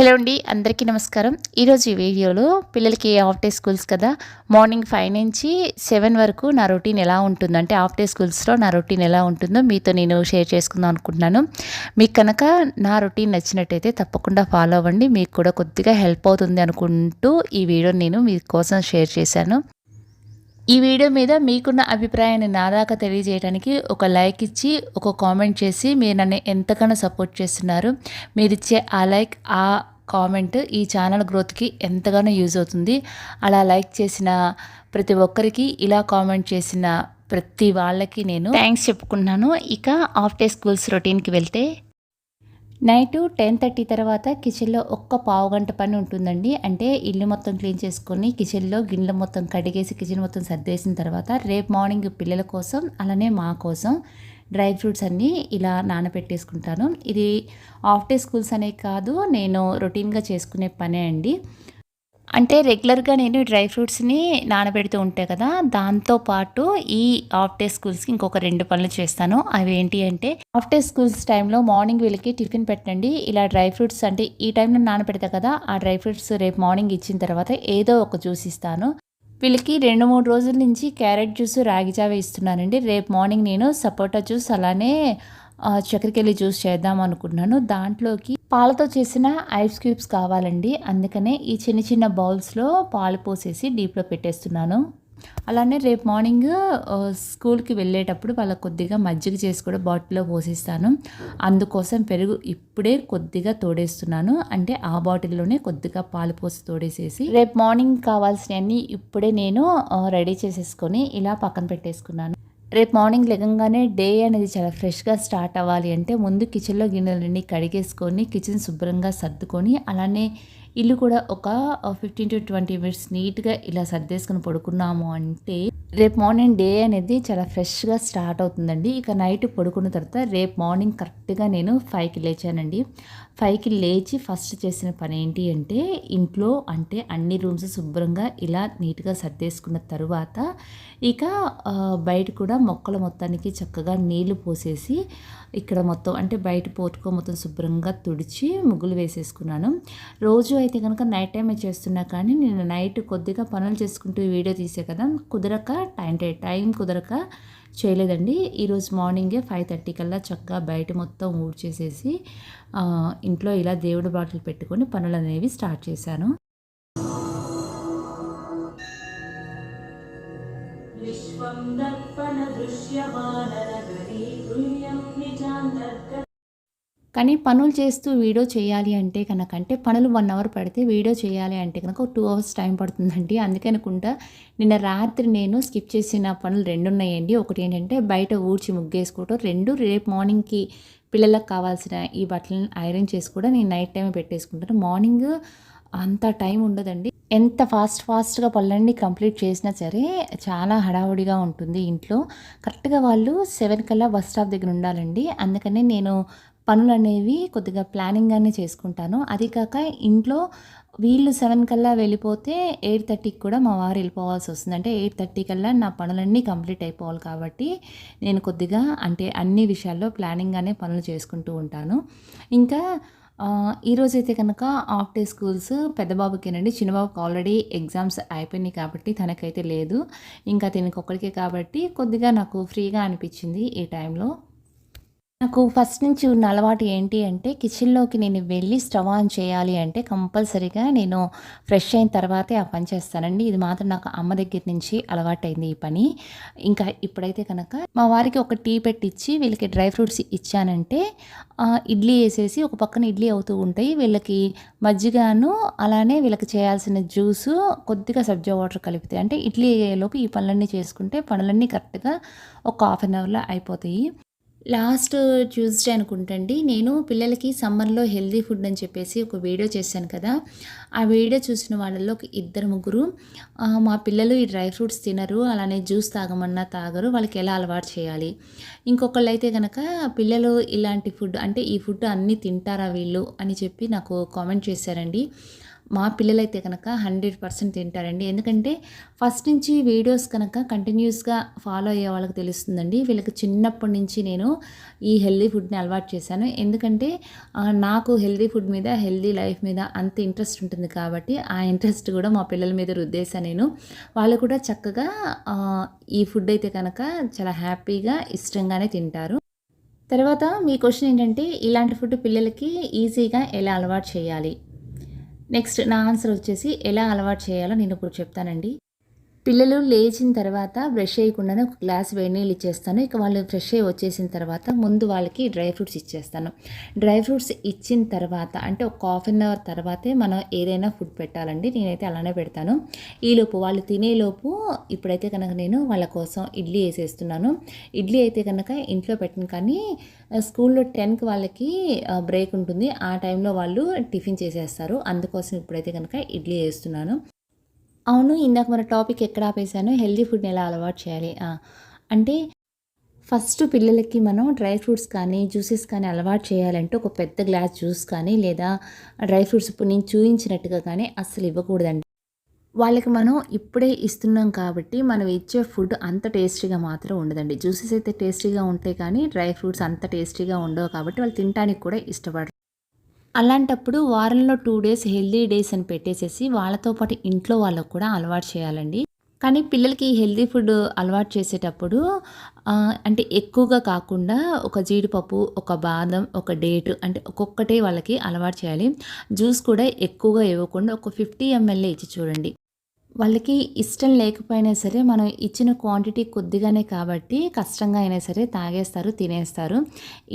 Hello అండి అందరికీ నమస్కారం. ఈరోజు ఈ వీడియోలో పిల్లలకి హాఫ్ డే స్కూల్స్ కదా మార్నింగ్ ఫైవ్ నుంచి సెవెన్ వరకు నా రొటీన్ ఎలా ఉంటుందో అంటే హాఫ్ డే స్కూల్స్లో నా రొటీన్ ఎలా ఉంటుందో మీతో నేను షేర్ చేసుకుందాం అనుకుంటున్నాను. మీకు కనుక నా రొటీన్ నచ్చినట్టయితే తప్పకుండా ఫాలో అవ్వండి. మీకు కూడా కొద్దిగా హెల్ప్ అవుతుంది అనుకుంటూ ఈ వీడియో నేను మీకోసం షేర్ చేశాను. ఈ వీడియో మీద మీకున్న అభిప్రాయాన్ని నా దాకా తెలియజేయడానికి ఒక లైక్ ఇచ్చి ఒక కామెంట్ చేసి మీరు నన్ను ఎంతగానో సపోర్ట్ చేస్తున్నారు. మీరు ఇచ్చే ఆ లైక్ ఆ కామెంట్ ఈ ఛానల్ గ్రోత్కి ఎంతగానో యూజ్ అవుతుంది. అలా లైక్ చేసిన ప్రతి ఒక్కరికి ఇలా కామెంట్ చేసిన ప్రతి వాళ్ళకి నేను థ్యాంక్స్ చెప్పుకున్నాను ఇక ఆఫ్ డే స్కూల్స్ రొటీన్కి వెళ్తే నైట్ టెన్ థర్టీ తర్వాత కిచెన్లో ఒక్క పావు గంట పని ఉంటుందండి. అంటే ఇల్లు మొత్తం క్లీన్ చేసుకొని కిచెన్లో గిన్నెలు మొత్తం కడిగేసి కిచెన్ మొత్తం సర్దేసిన తర్వాత రేపు మార్నింగ్ పిల్లల కోసం అలానే మా కోసం డ్రై ఫ్రూట్స్ అన్నీ ఇలా నానబెట్టేసుకుంటాను. ఇది ఆఫ్ డే స్కూల్స్ అనే కాదు నేను రొటీన్గా చేసుకునే పనే అండి. అంటే రెగ్యులర్గా నేను డ్రై ఫ్రూట్స్ని నానబెడుతూ ఉంటాయి కదా దాంతోపాటు ఈ హాఫ్ డే స్కూల్స్కి ఇంకొక రెండు పనులు చేస్తాను. అవి ఏంటి అంటే హాఫ్ డే స్కూల్స్ టైంలో మార్నింగ్ వీళ్ళకి టిఫిన్ పెట్టండి. ఇలా డ్రై ఫ్రూట్స్ అంటే ఈ టైంలో నానబెడతా కదా ఆ డ్రై ఫ్రూట్స్ రేపు మార్నింగ్ ఇచ్చిన తర్వాత ఏదో ఒక జ్యూస్ ఇస్తాను. వీళ్ళకి రెండు మూడు రోజుల నుంచి క్యారెట్ జ్యూస్ రాగి జావ ఇస్తున్నానండి. రేపు మార్నింగ్ నేను సపోటా జ్యూస్ అలానే చక్కెరకెళ్ళి జ్యూస్ చేద్దాం అనుకున్నాను దాంట్లోకి పాలతో చేసిన ఐస్ క్యూబ్స్ కావాలండి. అందుకనే ఈ చిన్న చిన్న బౌల్స్లో పాలు పోసేసి డీప్లో పెట్టేస్తున్నాను. అలానే రేపు మార్నింగ్ స్కూల్కి వెళ్ళేటప్పుడు వాళ్ళకి కొద్దిగా మజ్జిగ చేసి కూడా బాటిల్లో పోసిస్తాను. అందుకోసం పెరుగు ఇప్పుడే కొద్దిగా తోడేస్తున్నాను. అంటే ఆ బాటిల్లోనే కొద్దిగా పాలు పోసి తోడేసేసి రేపు మార్నింగ్ కావాల్సినవన్నీ ఇప్పుడే నేను రెడీ చేసేసుకొని ఇలా పక్కన పెట్టేసుకున్నాను. రేపు మార్నింగ్ లెగంగానే డే అనేది చాలా ఫ్రెష్గా స్టార్ట్ అవ్వాలి అంటే ముందు కిచెన్లో గిన్నెలన్నీ కడిగేసుకొని కిచెన్ శుభ్రంగా సర్దుకొని అలానే ఇల్లు కూడా ఒక ఫిఫ్టీన్ టు ట్వంటీ మినిట్స్ నీట్గా ఇలా సర్దేసుకుని పడుకున్నాము అంటే రేపు మార్నింగ్ డే అనేది చాలా ఫ్రెష్గా స్టార్ట్ అవుతుందండి. ఇక నైట్ పడుకున్న తర్వాత రేపు మార్నింగ్ కరెక్ట్గా నేను ఫైవ్కి లేచానండి. ఫైవ్కి లేచి ఫస్ట్ చేసిన పని ఏంటి అంటే ఇంట్లో అంటే అన్ని రూమ్స్ శుభ్రంగా ఇలా నీట్గా సర్దేసుకున్న తర్వాత ఇక బయట కూడా మొక్కల మొత్తానికి చక్కగా నీళ్ళు పోసేసి ఇక్కడ మొత్తం అంటే బయట పోటుకో మొత్తం శుభ్రంగా తుడిచి ముగ్గులు వేసేసుకున్నాను. రోజు అయితే కనుక నైట్ టైమే చేస్తున్నా కానీ నేను నైట్ కొద్దిగా పనులు చేసుకుంటూ వీడియో తీసే కదా కుదరక టైం టైం కుదరక చేయలేదండి. ఈరోజు మార్నింగే ఫైవ్ థర్టీ కల్లా చక్కగా బయట మొత్తం ఊడ్చేసేసి ఇంట్లో ఇలా దేవుడు బాటిల్ పెట్టుకొని పనులు అనేవి స్టార్ట్ చేశాను. విశ్వం దర్పణ దృశ్యమానగరీ కానీ పనులు చేస్తూ వీడియో చేయాలి అంటే కనుక అంటే పనులు వన్ అవర్ పడితే వీడియో చేయాలి అంటే కనుక టూ అవర్స్ టైం పడుతుందండి. అందుకే అనుకుంటా నిన్న రాత్రి నేను స్కిప్ చేసిన పనులు రెండు ఉన్నాయండి. ఒకటి ఏంటంటే బయట ఊడ్చి ముగ్గేసుకోవటం. రెండు రేపు మార్నింగ్కి పిల్లలకు కావాల్సిన ఈ బట్టలను ఐరన్ చేసి కూడా నేను నైట్ టైం పెట్టేసుకుంటాను. మార్నింగ్ అంత టైం ఉండదండి. ఎంత ఫాస్ట్ ఫాస్ట్గా పనులన్నీ కంప్లీట్ చేసినా సరే చాలా హడావుడిగా ఉంటుంది ఇంట్లో. కరెక్ట్గా వాళ్ళు సెవెన్ కల్లా బస్ స్టాప్ దగ్గర ఉండాలండి. అందుకనే నేను పనులు అనేవి కొద్దిగా ప్లానింగ్గానే చేసుకుంటాను. అది కాక ఇంట్లో వీళ్ళు సెవెన్ కల్లా వెళ్ళిపోతే ఎయిట్ థర్టీకి కూడా మా వారు వెళ్ళిపోవాల్సి వస్తుంది. అంటే ఎయిట్ థర్టీ కల్లా నా పనులన్నీ కంప్లీట్ అయిపోవాలి కాబట్టి నేను కొద్దిగా అంటే అన్ని విషయాల్లో ప్లానింగ్గానే పనులు చేసుకుంటూ ఉంటాను. ఇంకా ఈరోజైతే కనుక హాఫ్ డే స్కూల్స్ పెద్ద బాబుకేనండి చిన్నబాబుకి ఆల్రెడీ ఎగ్జామ్స్ అయిపోయినాయి కాబట్టి తనకైతే లేదు. ఇంకా తినకొక్కడికే ఒక్కడికే కాబట్టి కొద్దిగా నాకు ఫ్రీగా అనిపించింది ఈ టైంలో. నాకు ఫస్ట్ నుంచి ఉన్న అలవాటు ఏంటి అంటే కిచెన్లోకి నేను వెళ్ళి స్టవ్ ఆన్ చేయాలి అంటే కంపల్సరీగా నేను ఫ్రెష్ అయిన తర్వాతే ఆ పని చేస్తానండి. ఇది మాత్రం నాకు అమ్మ దగ్గర నుంచి అలవాటైంది ఈ పని. ఇంకా ఇప్పుడైతే కనుక మా వారికి ఒక టీ పెట్టిచ్చి వీళ్ళకి డ్రై ఫ్రూట్స్ ఇచ్చానంటే ఇడ్లీ వేసేసి ఒక పక్కన ఇడ్లీ అవుతూ ఉంటాయి. వీళ్ళకి మజ్జిగను అలానే వీళ్ళకి చేయాల్సిన జ్యూసు కొద్దిగా సబ్జా వాటర్ కలిపితే అంటే ఇడ్లీ అయ్యేలోపు ఈ పనులన్నీ చేసుకుంటే పనులన్నీ కరెక్ట్గా ఒక హాఫ్ అన్ అవర్లో అయిపోతాయి. లాస్ట్ ట్యూస్డే అనుకుంటండి నేను పిల్లలకి సమ్మర్లో హెల్దీ ఫుడ్ అని చెప్పేసి ఒక వీడియో చేశాను కదా. ఆ వీడియో చూసిన వాళ్ళలో ఒక ఇద్దరు ముగ్గురు మా పిల్లలు ఈ డ్రై ఫ్రూట్స్ తినరు అలానే జ్యూస్ తాగమన్నా తాగరు వాళ్ళకి ఎలా అలవాటు చేయాలి? ఇంకొకళ్ళు అయితే కనుక పిల్లలు ఇలాంటి ఫుడ్ అంటే ఈ ఫుడ్ అన్నీ తింటారా వీళ్ళు? అని చెప్పి నాకు కామెంట్ చేశారండి. మా పిల్లలైతే కనుక హండ్రెడ్ పర్సెంట్ తింటారండి. ఎందుకంటే ఫస్ట్ నుంచి వీడియోస్ కనుక కంటిన్యూస్గా ఫాలో అయ్యే వాళ్ళకి తెలుస్తుందండి. వీళ్ళకి చిన్నప్పటి నుంచి నేను ఈ హెల్దీ ఫుడ్ని అలవాటు చేశాను. ఎందుకంటే నాకు హెల్దీ ఫుడ్ మీద హెల్దీ లైఫ్ మీద అంత ఇంట్రెస్ట్ ఉంటుంది కాబట్టి ఆ ఇంట్రెస్ట్ కూడా మా పిల్లల మీద రుద్దేశాను నేను. వాళ్ళు కూడా చక్కగా ఈ ఫుడ్ అయితే కనుక చాలా హ్యాపీగా ఇష్టంగానే తింటారు. తర్వాత మీ క్వశ్చన్ ఏంటంటే ఇలాంటి ఫుడ్ పిల్లలకి ఈజీగా ఎలా అలవాటు చేయాలి? నెక్స్ట్ నా ఆన్సర్ వచ్చేసి ఎలా అలవాటు చేయాలో నేను ఇప్పుడు చెప్తానండి. పిల్లలు లేచిన తర్వాత బ్రష్ చేయకుండానే ఒక గ్లాస్ వేడి నీళ్ళు ఇచ్చేస్తాను. ఇక వాళ్ళు ఫ్రెష్ అయ్యి వచ్చేసిన తర్వాత ముందు వాళ్ళకి డ్రై ఫ్రూట్స్ ఇచ్చేస్తాను. డ్రై ఫ్రూట్స్ ఇచ్చిన తర్వాత అంటే ఒక హాఫ్ అన్ అవర్ తర్వాతే మనం ఏదైనా ఫుడ్ పెట్టాలండి. నేనైతే అలానే పెడతాను. ఈలోపు వాళ్ళు తినేలోపు ఇప్పుడైతే కనుక నేను వాళ్ళ కోసం ఇడ్లీ వేసేస్తున్నాను. ఇడ్లీ అయితే కనుక ఇంట్లో పెట్టను కానీ స్కూల్లో టెన్కి వాళ్ళకి బ్రేక్ ఉంటుంది. ఆ టైంలో వాళ్ళు టిఫిన్ చేసేస్తారు. అందుకోసం ఇప్పుడైతే కనుక ఇడ్లీ వేస్తున్నాను. అవును ఇందాక మన టాపిక్ ఎక్కడ ఆపేశాను? హెల్దీ ఫుడ్ని ఎలా అలవాటు చేయాలి? అంటే ఫస్ట్ పిల్లలకి మనం డ్రై ఫ్రూట్స్ కానీ జ్యూసెస్ కానీ అలవాటు చేయాలంటే ఒక పెద్ద గ్లాస్ జ్యూస్ కానీ లేదా డ్రై ఫ్రూట్స్ ఇప్పుడు నేను చూపించినట్టుగా కానీ అస్సలు ఇవ్వకూడదండి. వాళ్ళకి మనం ఇప్పుడే ఇస్తున్నాం కాబట్టి మనం ఇచ్చే ఫుడ్ అంత టేస్టీగా మాత్రం ఉండదండి. జ్యూసెస్ అయితే టేస్టీగా ఉంటాయి కానీ డ్రై ఫ్రూట్స్ అంత టేస్టీగా ఉండవు కాబట్టి వాళ్ళు తినడానికి కూడా ఇష్టపడరు. అలాంటప్పుడు వారంలో టూ డేస్ హెల్దీ డేస్ అని పెట్టేసేసి వాళ్ళతో పాటు ఇంట్లో వాళ్ళకు కూడా అలవాటు చేయాలండి. కానీ పిల్లలకి హెల్దీ ఫుడ్ అలవాటు చేసేటప్పుడు అంటే ఎక్కువగా కాకుండా ఒక జీడిపప్పు ఒక బాదం ఒక డేట్ అంటే ఒక్కొక్కటే వాళ్ళకి అలవాటు చేయాలి. జ్యూస్ కూడా ఎక్కువగా ఇవ్వకుండా ఒక ఫిఫ్టీ ఎంఎల్ఏ ఇచ్చి చూడండి. వాళ్ళకి ఇష్టం లేకపోయినా సరే మనం ఇచ్చిన క్వాంటిటీ కొద్దిగానే కాబట్టి కష్టంగా అయినా సరే తాగేస్తారు తినేస్తారు.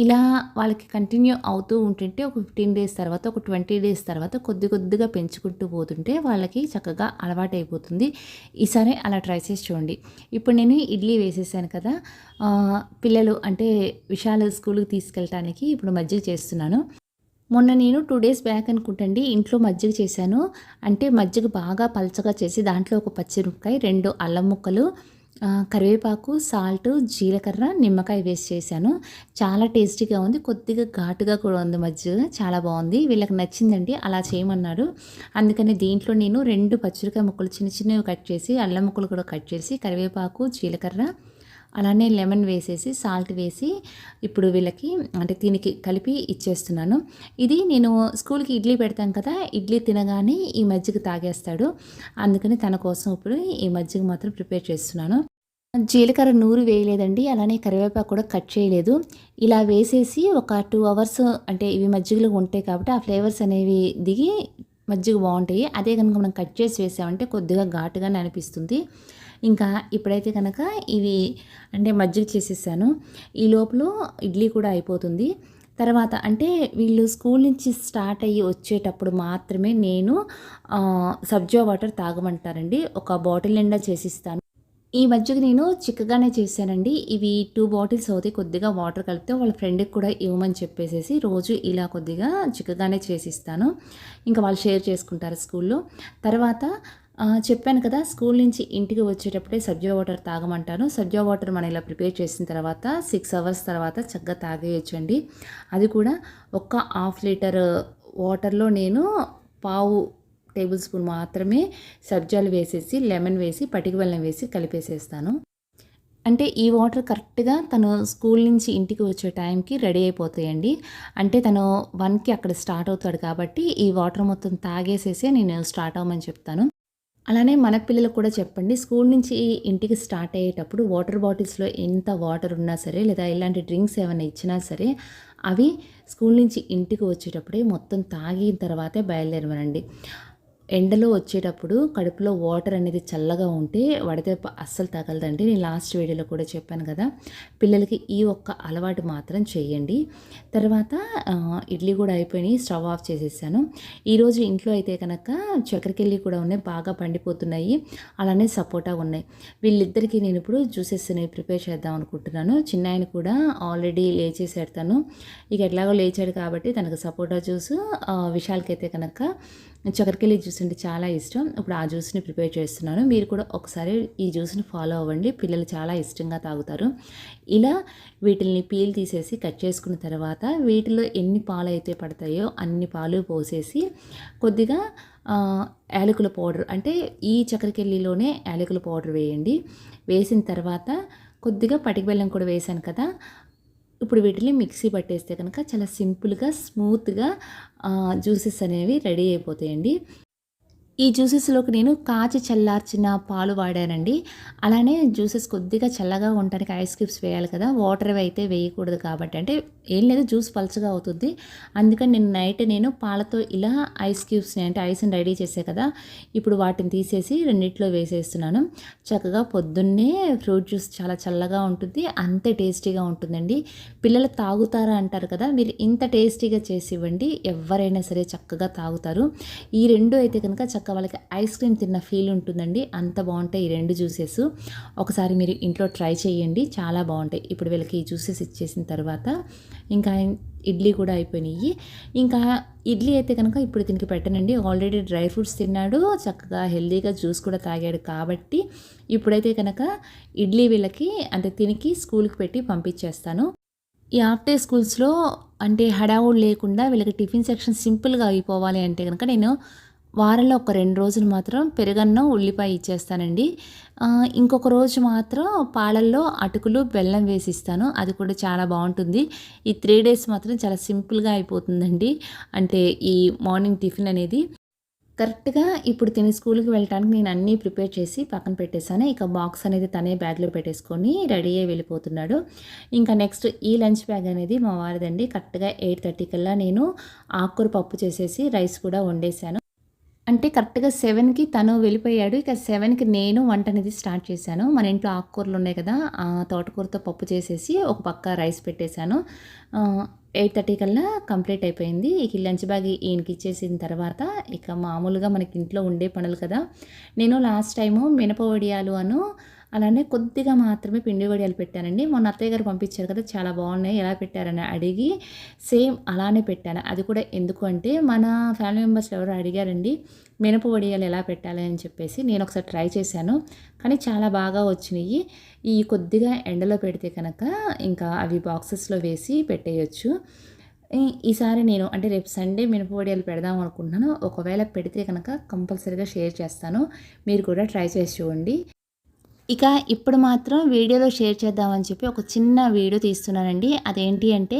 ఇలా వాళ్ళకి కంటిన్యూ అవుతూ ఉంటుంటే ఒక ఫిఫ్టీన్ డేస్ తర్వాత ఒక ట్వంటీ డేస్ తర్వాత కొద్ది కొద్దిగా పెంచుకుంటూ పోతుంటే వాళ్ళకి చక్కగా అలవాటు అయిపోతుంది ఈసారి అలా ట్రై చేసి చూడండి. ఇప్పుడు నేను ఇడ్లీ వేసేసాను కదా పిల్లలు అంటే విశాల స్కూల్కి తీసుకెళ్ళటానికి ఇప్పుడు మజ్జిగ చేస్తున్నాను. మొన్న నేను టూ డేస్ బ్యాక్ అనుకుంటండి ఇంట్లో మజ్జిగ చేశాను. అంటే మజ్జిగ బాగా పలచగా చేసి దాంట్లో ఒక పచ్చిమిరపకాయ రెండు అల్లం ముక్కలు కరివేపాకు సాల్ట్ జీలకర్ర నిమ్మకాయ వేసి చేశాను. చాలా టేస్టీగా ఉంది. కొద్దిగా ఘాటుగా కూడా ఉంది మజ్జిగ. చాలా బాగుంది. వీళ్ళకి నచ్చిందండి. అలా చేయమన్నారు. అందుకని దీంట్లో నేను రెండు పచ్చిమిరకాయ ముక్కలు చిన్న చిన్నవి కట్ చేసి అల్లం ముక్కలు కూడా కట్ చేసి కరివేపాకు జీలకర్ర అలానే లెమన్ వేసేసి సాల్ట్ వేసి ఇప్పుడు వీళ్ళకి అంటే దీనికి కలిపి ఇచ్చేస్తున్నాను. ఇది నేను స్కూల్కి ఇడ్లీ పెడతాను కదా ఇడ్లీ తినగానే ఈ మజ్జిగ తాగేస్తాడు. అందుకని తన కోసం ఇప్పుడు ఈ మజ్జిగ మాత్రం ప్రిపేర్ చేస్తున్నాను. జీలకర్ర నూరు వేయలేదండి అలానే కరివేపాకు కూడా కట్ చేయలేదు. ఇలా వేసేసి ఒక టూ అవర్స్ అంటే ఇవి మజ్జిగలో ఉంటాయి కాబట్టి ఆ ఫ్లేవర్స్ అనేవి దిగి మజ్జిగ బాగుంటాయి. అదే కనుక మనం కట్ చేసి వేసామంటే కొద్దిగా ఘాటుగానే అనిపిస్తుంది. ఇంకా ఇప్పుడైతే కనుక ఇవి అంటే మజ్జిగ చేసేసాను. ఈ లోపల ఇడ్లీ కూడా అయిపోతుంది. తర్వాత అంటే వీళ్ళు స్కూల్ నుంచి స్టార్ట్ అయ్యి వచ్చేటప్పుడు మాత్రమే నేను సబ్జా వాటర్ తాగమంటారండి. ఒక బాటిల్ నిండా చేసిస్తాను. ఈ మధ్యకి నేను చిక్కగానే చేశానండి. ఇవి టూ బాటిల్స్ అవుతాయి కొద్దిగా వాటర్ కలిపితే వాళ్ళ ఫ్రెండ్కి కూడా ఇవ్వమని చెప్పేసేసి రోజు ఇలా కొద్దిగా చిక్కగానే చేసిస్తాను. ఇంకా వాళ్ళు షేర్ చేసుకుంటారు స్కూల్లో తర్వాత చెప్పాను కదా స్కూల్ నుంచి ఇంటికి వచ్చేటప్పుడే సబ్జా వాటర్ తాగమంటాను. సబ్జా వాటర్ మనం ఇలా ప్రిపేర్ చేసిన తర్వాత సిక్స్ అవర్స్ తర్వాత చక్కగా తాగేయచ్చండి. అది కూడా ఒక్క హాఫ్ లీటర్ వాటర్లో నేను పావు టేబుల్ స్పూన్ మాత్రమే సబ్జాలు వేసేసి లెమన్ వేసి పటిక బెల్లం వేసి కలిపేసేస్తాను. అంటే ఈ వాటర్ కరెక్ట్గా తను స్కూల్ నుంచి ఇంటికి వచ్చే టైంకి రెడీ అయిపోతాయండి. అంటే తను వన్కి అక్కడ స్టార్ట్ అవుతాడు కాబట్టి ఈ వాటర్ మొత్తం తాగేసేసి నేను స్టార్ట్ అవ్వమని చెప్తాను. అలానే మన పిల్లలకు కూడా చెప్పండి స్కూల్ నుంచి ఇంటికి స్టార్ట్ అయ్యేటప్పుడు వాటర్ బాటిల్స్లో ఎంత వాటర్ ఉన్నా సరే లేదా ఇలాంటి డ్రింక్స్ ఏమైనా ఇచ్చినా సరే అవి స్కూల్ నుంచి ఇంటికి వచ్చేటప్పుడే మొత్తం తాగిన తర్వాతే బయలుదేరమనండి. ఎండలో వచ్చేటప్పుడు కడుపులో వాటర్ అనేది చల్లగా ఉంటే వడదెబ్బ అస్సలు తగలదండి. నేను లాస్ట్ వీడియోలో కూడా చెప్పాను కదా పిల్లలకి ఈ ఒక్క అలవాటు మాత్రం చేయండి. తర్వాత ఇడ్లీ కూడా అయిపోయినాయి స్టవ్ ఆఫ్ చేసేసాను. ఈరోజు ఇంట్లో అయితే కనుక చక్కెరకెళ్ళి కూడా ఉన్నాయి బాగా పండిపోతున్నాయి అలానే సపోటా ఉన్నాయి. వీళ్ళిద్దరికీ నేను ఇప్పుడు జ్యూసెస్ అనేవి ప్రిపేర్ చేద్దాం అనుకుంటున్నాను. చిన్న ఆయన కూడా ఆల్రెడీ లేచేసేడతాను ఇక ఎట్లాగో లేచాడు కాబట్టి తనకు సపోటా జ్యూస్ విశాల్కి అయితే కనుక చక్కెరకెళ్ళి జ్యూస్ అంటే చాలా ఇష్టం. ఇప్పుడు ఆ జ్యూస్ని ప్రిపేర్ చేస్తున్నాను. మీరు కూడా ఒకసారి ఈ జ్యూస్ని ఫాలో అవ్వండి. పిల్లలు చాలా ఇష్టంగా తాగుతారు. ఇలా వీటిల్ని పీల్ తీసేసి కట్ చేసుకున్న తర్వాత వీటిలో ఎన్ని పాలు అయితే పడతాయో అన్ని పాలు పోసేసి కొద్దిగా యాలకుల పౌడర్ అంటే ఈ చక్కెరకెల్లిలోనే యాలకుల పౌడర్ వేయండి. వేసిన తర్వాత కొద్దిగా పటిక బెల్లం కూడా వేసాను కదా ఇప్పుడు వీటిని మిక్సీ పట్టేస్తే కనుక చాలా సింపుల్గా స్మూత్గా జ్యూసెస్ అనేవి రెడీ అయిపోతాయండి. ఈ జ్యూసెస్లోకి నేను కాచి చల్లార్చిన పాలు వాడానండి. అలానే జ్యూసెస్ కొద్దిగా చల్లగా ఉండడానికి ఐస్ క్యూబ్స్ వేయాలి కదా వాటర్ అయితే వేయకూడదు కాబట్టి. అంటే ఏం లేదు జ్యూస్ పలుచగా అవుతుంది. అందుకని నేను నైట్ నేను పాలతో ఇలా ఐస్ క్యూబ్స్ని అంటే ఐస్ని రెడీ చేసే కదా ఇప్పుడు వాటిని తీసేసి రెండిట్లో వేసేస్తున్నాను. చక్కగా పొద్దున్నే ఫ్రూట్ జ్యూస్ చాలా చల్లగా ఉంటుంది అంతే టేస్టీగా ఉంటుందండి. పిల్లలు తాగుతారా అంటారు కదా మీరు ఇంత టేస్టీగా చేసి ఇవ్వండి ఎవరైనా సరే చక్కగా తాగుతారు. ఈ రెండు అయితే కనుక చక్కగా వాళ్ళకి ఐస్ క్రీమ్ తిన్న ఫీల్ ఉంటుందండి. అంత బాగుంటాయి ఈ రెండు జ్యూసెస్. ఒకసారి మీరు ఇంట్లో ట్రై చేయండి. చాలా బాగుంటాయి. ఇప్పుడు వీళ్ళకి ఈ జ్యూసెస్ ఇచ్చేసిన తర్వాత ఇంకా ఇడ్లీ కూడా అయిపోయినాయి. ఇంకా ఇడ్లీ అయితే కనుక ఇప్పుడు దీనికి పెట్టనండి. ఆల్రెడీ డ్రై ఫ్రూట్స్ తిన్నాడు. చక్కగా హెల్దీగా జ్యూస్ కూడా తాగాడు కాబట్టి ఇప్పుడైతే కనుక ఇడ్లీ వీళ్ళకి అంటే తినికి స్కూల్కి పెట్టి పంపించేస్తాను. ఈ హాఫ్ డే స్కూల్స్లో అంటే హడావుడు లేకుండా వీళ్ళకి టిఫిన్ సెక్షన్ సింపుల్గా అయిపోవాలి అంటే కనుక నేను వారంలో ఒక రెండు రోజులు మాత్రం పెరుగన్నం ఉల్లిపాయ ఇచ్చేస్తానండి. ఇంకొక రోజు మాత్రం పాలల్లో అటుకులు బెల్లం వేసి ఇస్తాను అది కూడా చాలా బాగుంటుంది. ఈ త్రీ డేస్ మాత్రం చాలా సింపుల్గా అయిపోతుందండి. అంటే ఈ మార్నింగ్ టిఫిన్ అనేది కరెక్ట్గా ఇప్పుడు తిని స్కూల్కి వెళ్ళటానికి నేను అన్నీ ప్రిపేర్ చేసి పక్కన పెట్టేశాను. ఇక బాక్స్ అనేది తనే బ్యాగ్లో పెట్టేసుకొని రెడీ అయ్యి వెళ్ళిపోతున్నాడు. ఇంకా నెక్స్ట్ ఈ లంచ్ బ్యాగ్ అనేది మా వారిదండి. కరెక్ట్గా ఎయిట్ థర్టీ కల్లా నేను ఆకుకూర పప్పు చేసేసి రైస్ కూడా వండేశాను. అంటే కరెక్ట్గా సెవెన్కి తను వెళ్ళిపోయాడు. ఇక సెవెన్కి నేను వంట అనేది స్టార్ట్ చేశాను. మన ఇంట్లో ఆకుకూరలు ఉన్నాయి కదా ఆ తోటకూరతో పప్పు చేసేసి ఒక పక్క రైస్ పెట్టేశాను. ఎయిట్ థర్టీ కల్లా కంప్లీట్ అయిపోయింది. ఇక లంచ్ బ్యాగ్ ఈయనకి ఇచ్చేసిన తర్వాత ఇక మామూలుగా మనకి ఇంట్లో ఉండే పనులు కదా. నేను లాస్ట్ టైము మినప వడియాలు అను అలానే కొద్దిగా మాత్రమే పిండి వడియాలు పెట్టానండి. మొన్న అత్తయ్య గారు పంపించారు కదా చాలా బాగున్నాయి ఎలా పెట్టారని అడిగి సేమ్ అలానే పెట్టాను. అది కూడా ఎందుకు అంటే మన ఫ్యామిలీ మెంబర్స్ ఎవరు అడిగారండి మినప వడియాలు ఎలా పెట్టాలి అని చెప్పేసి నేను ఒకసారి ట్రై చేశాను. కానీ చాలా బాగా వచ్చినాయి. ఈ కొద్దిగా ఎండలో పెడితే కనుక ఇంకా అవి బాక్సెస్లో వేసి పెట్టేయచ్చు. ఈసారి నేను అంటే రేపు సండే మినపవడియాలు పెడదాం అనుకుంటున్నాను. ఒకవేళ పెడితే కనుక కంపల్సరీగా షేర్ చేస్తాను. మీరు కూడా ట్రై చేసి చూడండి. ఇక ఇప్పుడు మాత్రం వీడియోలో షేర్ చేద్దామని చెప్పి ఒక చిన్న వీడియో తీస్తున్నానండి. అదేంటి అంటే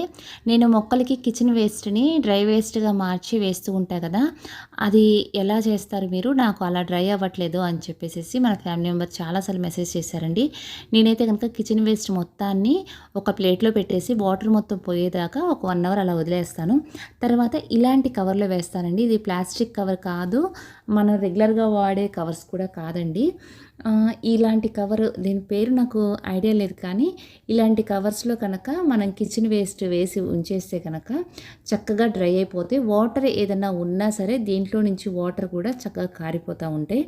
నేను మొక్కలకి కిచెన్ వేస్ట్ని డ్రై వేస్ట్గా మార్చి వేస్తూ ఉంటా కదా అది ఎలా చేస్తారు మీరు? నాకు అలా డ్రై అవ్వట్లేదు అని చెప్పేసి మన ఫ్యామిలీ మెంబర్ చాలాసార్లు మెసేజ్ చేశారండి. నేనైతే కనుక కిచెన్ వేస్ట్ మొత్తాన్ని ఒక ప్లేట్లో పెట్టేసి వాటర్ మొత్తం పోయేదాకా ఒక వన్ అవర్ అలా వదిలేస్తాను. తర్వాత ఇలాంటి కవర్లో వేస్తానండి. ఇది ప్లాస్టిక్ కవర్ కాదు మనం రెగ్యులర్గా వాడే కవర్స్ కూడా కాదండి. ఇలాంటి కవర్ దీని పేరు నాకు ఐడియా లేదు కానీ ఇలాంటి కవర్స్లో కనుక మనం కిచెన్ వేస్ట్ వేసి ఉంచేస్తే కనుక చక్కగా డ్రై అయిపోతే వాటర్ ఏదైనా ఉన్నా సరే దీంట్లో నుంచి వాటర్ కూడా చక్కగా కారిపోతూ ఉంటాయి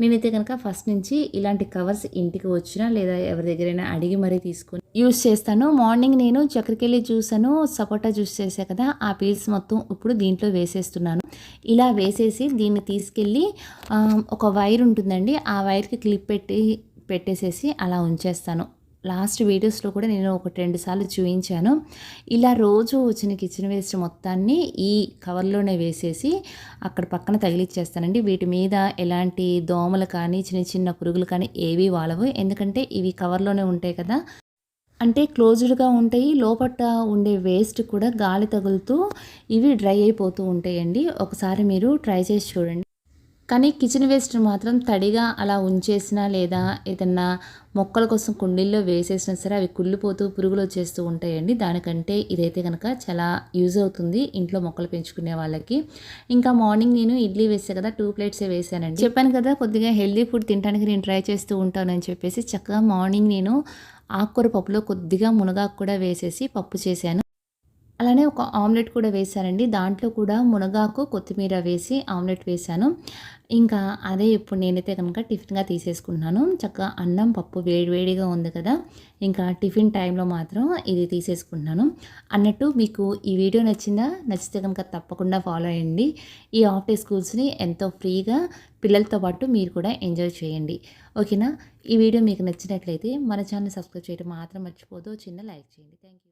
నేనైతే కనుక ఫస్ట్ నుంచి ఇలాంటి కవర్స్ ఇంటికి వచ్చినా లేదా ఎవరి దగ్గరైనా అడిగి మరీ తీసుకొని యూస్ చేస్తాను. మార్నింగ్ నేను చక్కెరకెళ్ళి చూసాను సపోటా జ్యూస్ చేసా కదా ఆ పీల్స్ మొత్తం ఇప్పుడు దీంట్లో వేసేస్తున్నాను. ఇలా వేసేసి దీన్ని తీసుకెళ్ళి ఒక వైర్ ఉంటుందండి ఆ వైర్కి క్లిప్ పెట్టి పెట్టేసేసి అలా ఉంచేస్తాను. లాస్ట్ వీడియోస్లో కూడా నేను ఒక రెండు సార్లు చూపించాను ఇలా రోజు వచ్చిన కిచెన్ వేస్ట్ మొత్తాన్ని ఈ కవర్లోనే వేసేసి అక్కడ పక్కన తగిలిచ్చేస్తానండి. వీటి మీద ఎలాంటి దోమలు కానీ చిన్న చిన్న పురుగులు కానీ ఏవి వాలవు. ఎందుకంటే ఇవి కవర్లోనే ఉంటాయి కదా. అంటే క్లోజ్డ్గా ఉంటాయి. లోపల ఉండే వేస్ట్ కూడా గాలి తగులుతూ ఇవి డ్రై అయిపోతూ ఉంటాయండి. ఒకసారి మీరు ట్రై చేసి చూడండి. కానీ కిచెన్ వేస్ట్ మాత్రం తడిగా అలా ఉంచేసినా లేదా ఏదన్నా మొక్కల కోసం కుండీల్లో వేసేసినా సరే అవి కుళ్ళిపోతూ పురుగులు వచ్చేస్తూ ఉంటాయండి. దానికంటే ఇదైతే కనుక చాలా యూజ్ అవుతుంది ఇంట్లో మొక్కలు పెంచుకునే వాళ్ళకి. ఇంకా మార్నింగ్ నేను ఇడ్లీ వేసే కదా టూ ప్లేట్సే వేసానండి. చెప్పాను కదా కొద్దిగా హెల్దీ ఫుడ్ తినడానికి నేను ట్రై చేస్తూ ఉంటానని చెప్పేసి చక్కగా మార్నింగ్ నేను ఆకుకూర పప్పులో కొద్దిగా మునగాకు కూడా వేసేసి పప్పు చేశాను. అలానే ఒక ఆమ్లెట్ కూడా వేశానండి దాంట్లో కూడా మునగాకు కొత్తిమీర వేసి ఆమ్లెట్ వేశాను. ఇంకా అదే ఇప్పుడు నేనైతే కనుక టిఫిన్గా తీసేసుకుంటున్నాను. చక్కగా అన్నం పప్పు వేడివేడిగా ఉంది కదా. ఇంకా టిఫిన్ టైంలో మాత్రం ఇది తీసేసుకుంటున్నాను. అన్నట్టు మీకు ఈ వీడియో నచ్చిందా? నచ్చితే కనుక తప్పకుండా ఫాలో అయ్యండి. ఈ ఆఫ్ డే స్కూల్స్ని ఎంతో ఫ్రీగా పిల్లలతో పాటు మీరు కూడా ఎంజాయ్ చేయండి. ఓకేనా? ఈ వీడియో మీకు నచ్చినట్లయితే మన ఛానల్ సబ్స్క్రైబ్ చేయడం మాత్రం మర్చిపోదు చిన్న లైక్ చేయండి. Thank you